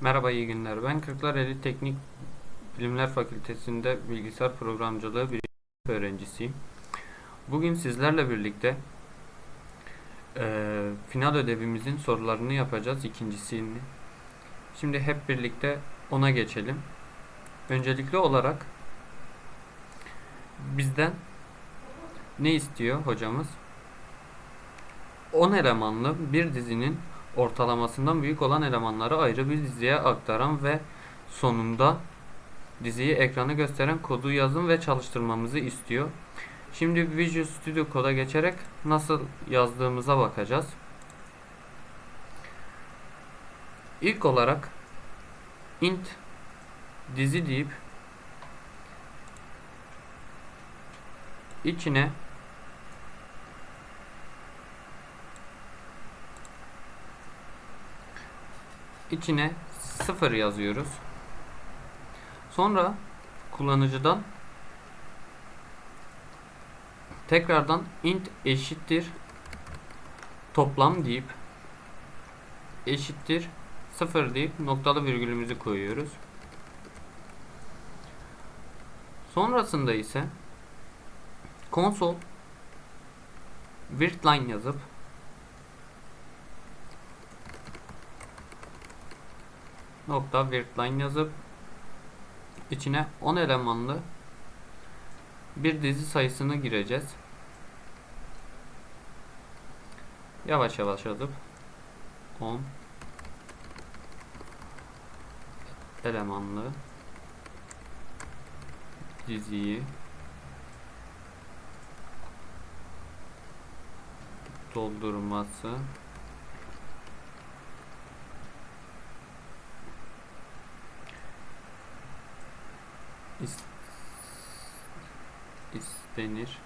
Merhaba, iyi günler. Ben Kırklareli Teknik Bilimler Fakültesi'nde bilgisayar programcılığı bir öğrencisiyim. Bugün sizlerle birlikte eee, final ödevimizin sorularını yapacağız, ikincisini. Şimdi hep birlikte ona geçelim. Öncelikli olarak bizden ne istiyor hocamız? 10 elemanlı bir dizinin ortalamasından büyük olan elemanları ayrı bir diziye aktaran ve sonunda diziyi ekrana gösteren kodu yazın ve çalıştırmamızı istiyor. Şimdi Visual Studio Code'a geçerek nasıl yazdığımıza bakacağız. İlk olarak int dizi deyip içine içine 0 yazıyoruz. Sonra kullanıcıdan tekrardan int eşittir toplam deyip eşittir 0 deyip noktalı virgülümüzü koyuyoruz. Sonrasında ise konsol line yazıp nokta line yazıp içine 10 elemanlı bir dizi sayısını gireceğiz. Yavaş yavaş yazıp 10 elemanlı diziyi doldurması is- istenir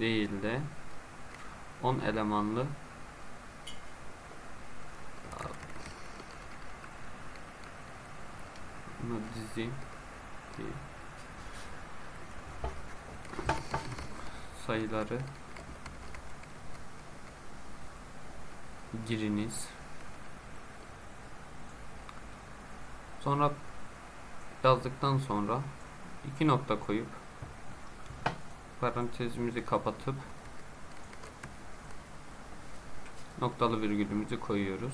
değil de 10 elemanlı dizi sayıları giriniz. Sonra yazdıktan sonra iki nokta koyup parantezimizi kapatıp noktalı virgülümüzü koyuyoruz.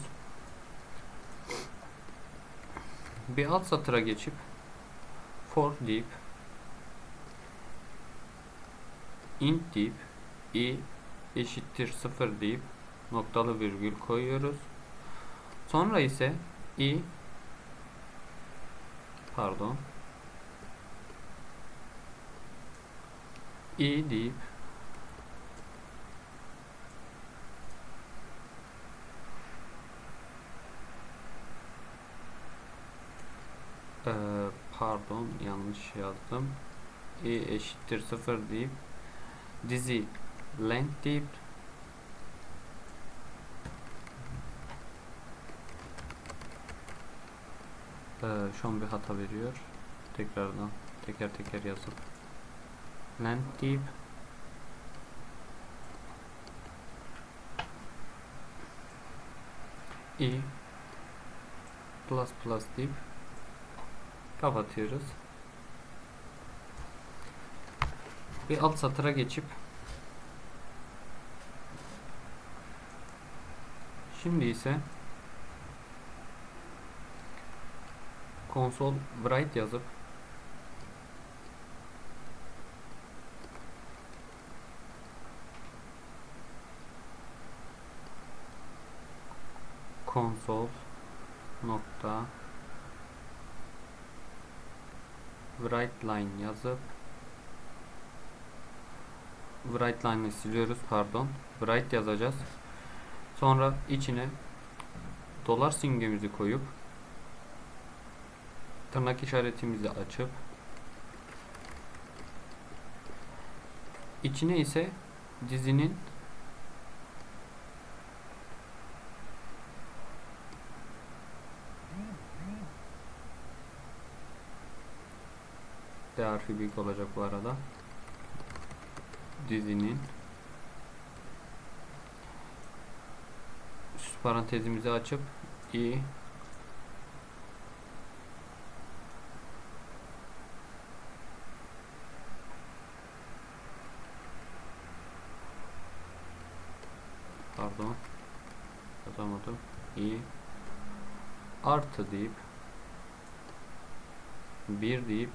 Bir alt satıra geçip for deyip int deyip i eşittir 0 deyip noktalı virgül koyuyoruz. Sonra ise i pardon. İ deyip. Ee, pardon yanlış yazdım. i eşittir 0 deyip. Dizi length deyip Ee, şu an bir hata veriyor. Tekrardan teker teker yazıp length deyip i plus plus deyip kapatıyoruz. Bir alt satıra geçip şimdi ise konsol write yazıp konsol nokta write line yazıp write line'ı siliyoruz pardon. Write yazacağız. Sonra içine dolar simgemizi koyup tırnak işaretimizi açıp içine ise dizinin D harfi büyük olacak bu arada. Dizinin parantezimizi açıp i pardon. Yazamadım. İ artı deyip bir deyip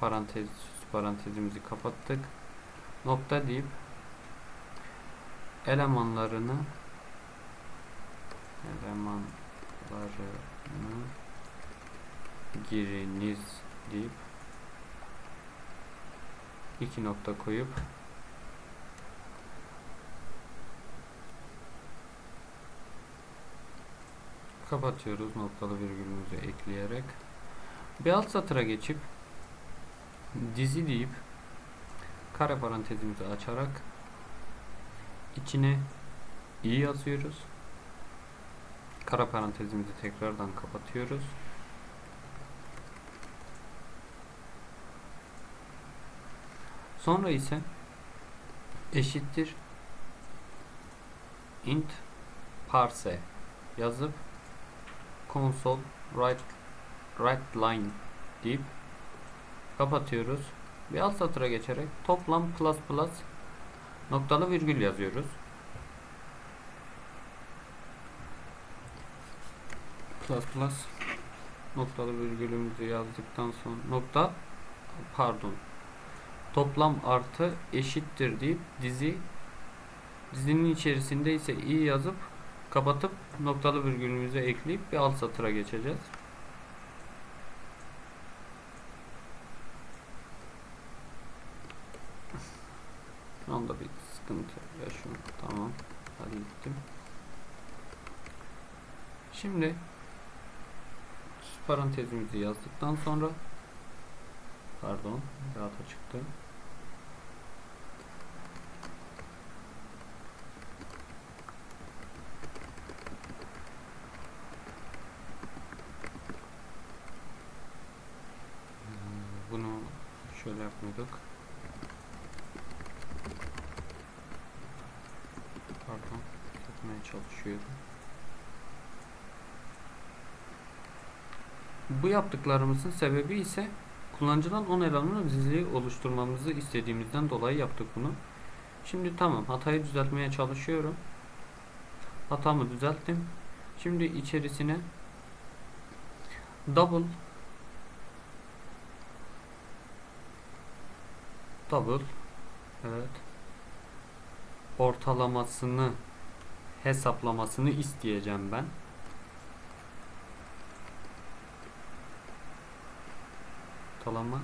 parantez parantezimizi kapattık. Nokta deyip elemanlarını elemanlarını giriniz deyip iki nokta koyup kapatıyoruz noktalı virgülümüzü ekleyerek. Bir alt satıra geçip dizi deyip kare parantezimizi açarak içine i yazıyoruz. Kara parantezimizi tekrardan kapatıyoruz. Sonra ise eşittir int parse yazıp console write write line deyip kapatıyoruz. Bir alt satıra geçerek toplam plus plus noktalı virgül yazıyoruz. Plus plus noktalı virgülümüzü yazdıktan sonra nokta pardon toplam artı eşittir deyip dizi dizinin içerisinde ise i yazıp kapatıp noktalı virgülümüzü ekleyip bir alt satıra geçeceğiz. Şu anda bir sıkıntı yaşıyorum. Tamam. Hallettim. Şimdi süs parantezimizi yazdıktan sonra pardon hata çıktı. Bunu şöyle yapmıyorduk. Pardon. Yapmaya çalışıyorum. Bu yaptıklarımızın sebebi ise kullanıcıdan 10 elemanın dizili oluşturmamızı istediğimizden dolayı yaptık bunu. Şimdi tamam hatayı düzeltmeye çalışıyorum. Hatamı düzelttim. Şimdi içerisine double double. Evet. Ortalamasını hesaplamasını isteyeceğim ben. Ortalama.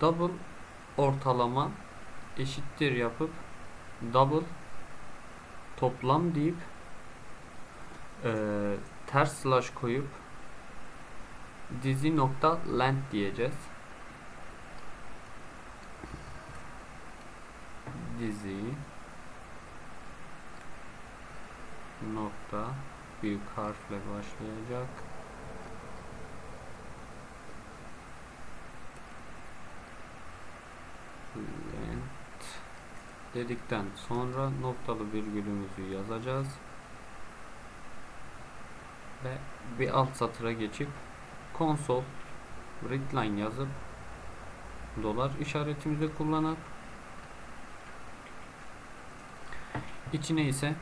Double ortalama eşittir yapıp double toplam deyip eee, ters slash koyup dizi nokta length diyeceğiz. Dizi nokta büyük harfle başlayacak. Length dedikten sonra noktalı virgülümüzü yazacağız. Ve bir alt satıra geçip console readline yazıp dolar işaretimizi kullanıp içine ise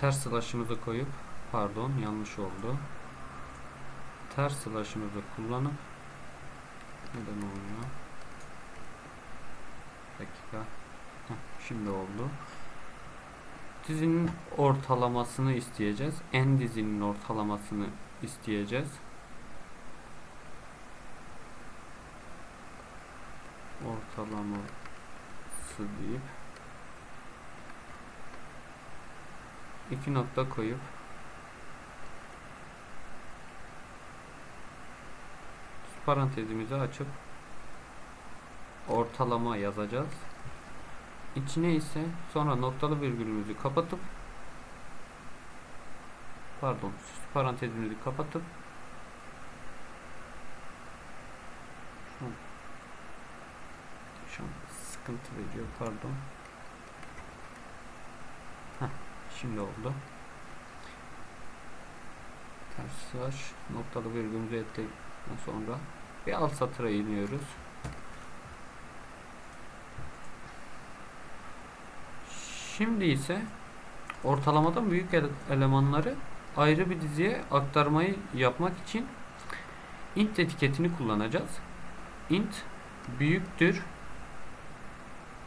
ters slash'ımızı koyup pardon yanlış oldu. Ters slash'ımızı kullanıp neden olmuyor dakika. Heh, şimdi oldu. Dizinin ortalamasını isteyeceğiz. En dizinin ortalamasını isteyeceğiz ortalaması deyip iki nokta koyup parantezimizi açıp ortalama yazacağız. İçine ise sonra noktalı virgülümüzü kapatıp pardon süs parantezimizi kapatıp şu an, şu an sıkıntı veriyor pardon. Heh, şimdi oldu. Ters slash noktalı virgülümüzü ekledikten sonra bir alt satıra iniyoruz. Şimdi ise ortalamadan büyük ele- elemanları ayrı bir diziye aktarmayı yapmak için int etiketini kullanacağız. int büyüktür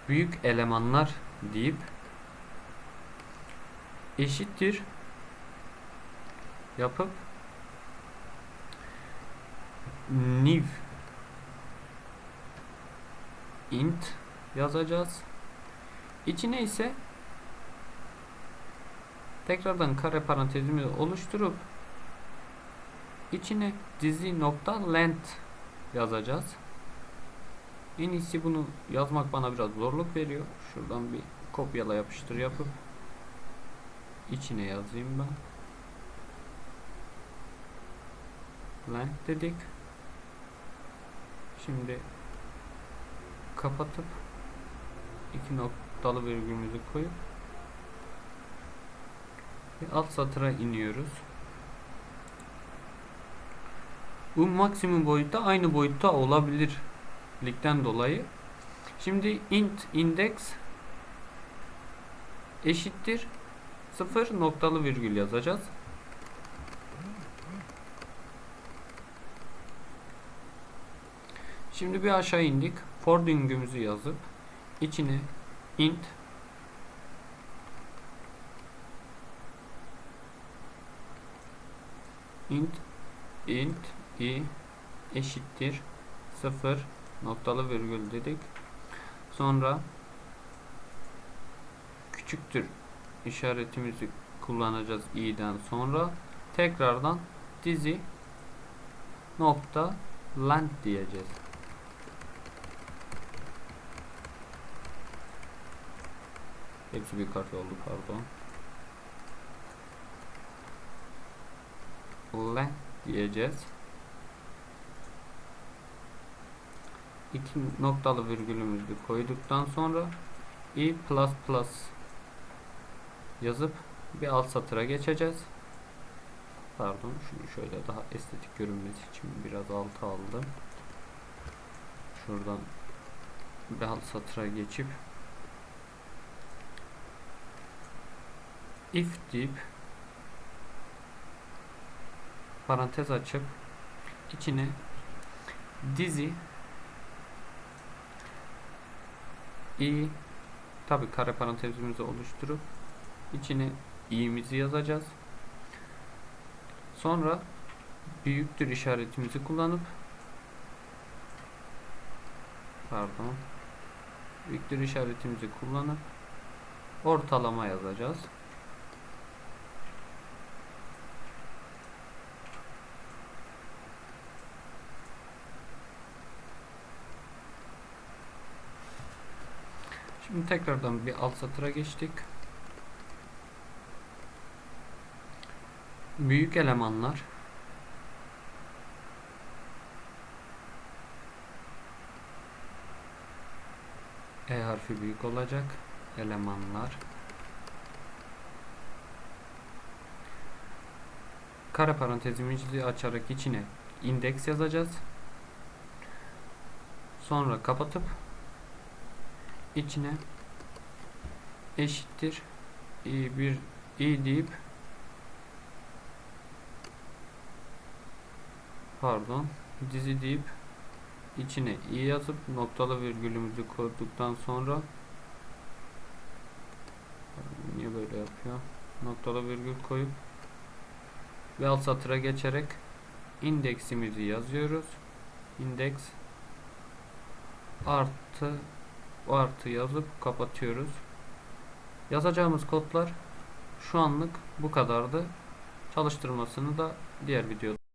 büyük elemanlar deyip eşittir yapıp new int yazacağız. İçine ise tekrardan kare parantezimizi oluşturup içine dizi nokta length yazacağız. En iyisi bunu yazmak bana biraz zorluk veriyor. Şuradan bir kopyala yapıştır yapıp içine yazayım ben. Length dedik. Şimdi kapatıp iki noktalı virgülümüzü koyup ve alt satıra iniyoruz. Bu maksimum boyutta aynı boyutta olabilir likten dolayı. Şimdi int index eşittir 0 noktalı virgül yazacağız. Şimdi bir aşağı indik. For döngümüzü yazıp içine int int int i eşittir 0 noktalı virgül dedik. Sonra küçüktür işaretimizi kullanacağız i'den sonra tekrardan dizi nokta length diyeceğiz. Hepsi bir harf oldu pardon. Length diyeceğiz. İki noktalı virgülümüzü koyduktan sonra i plus plus yazıp bir alt satıra geçeceğiz. Pardon şunu şöyle daha estetik görünmesi için biraz alta aldım. Şuradan bir alt satıra geçip if deyip parantez açıp içine dizi i tabi kare parantezimizi oluşturup içine i'mizi yazacağız. Sonra büyüktür işaretimizi kullanıp pardon büyüktür işaretimizi kullanıp ortalama yazacağız. Şimdi tekrardan bir alt satıra geçtik. Büyük elemanlar E harfi büyük olacak. Elemanlar kare parantezimizi açarak içine indeks yazacağız. Sonra kapatıp içine eşittir. İ bir i deyip pardon dizi deyip içine i yazıp noktalı virgülümüzü koyduktan sonra niye böyle yapıyor? Noktalı virgül koyup ve alt satıra geçerek indeksimizi yazıyoruz. İndeks artı artı yazıp kapatıyoruz. Yazacağımız kodlar şu anlık bu kadardı. Çalıştırmasını da diğer videoda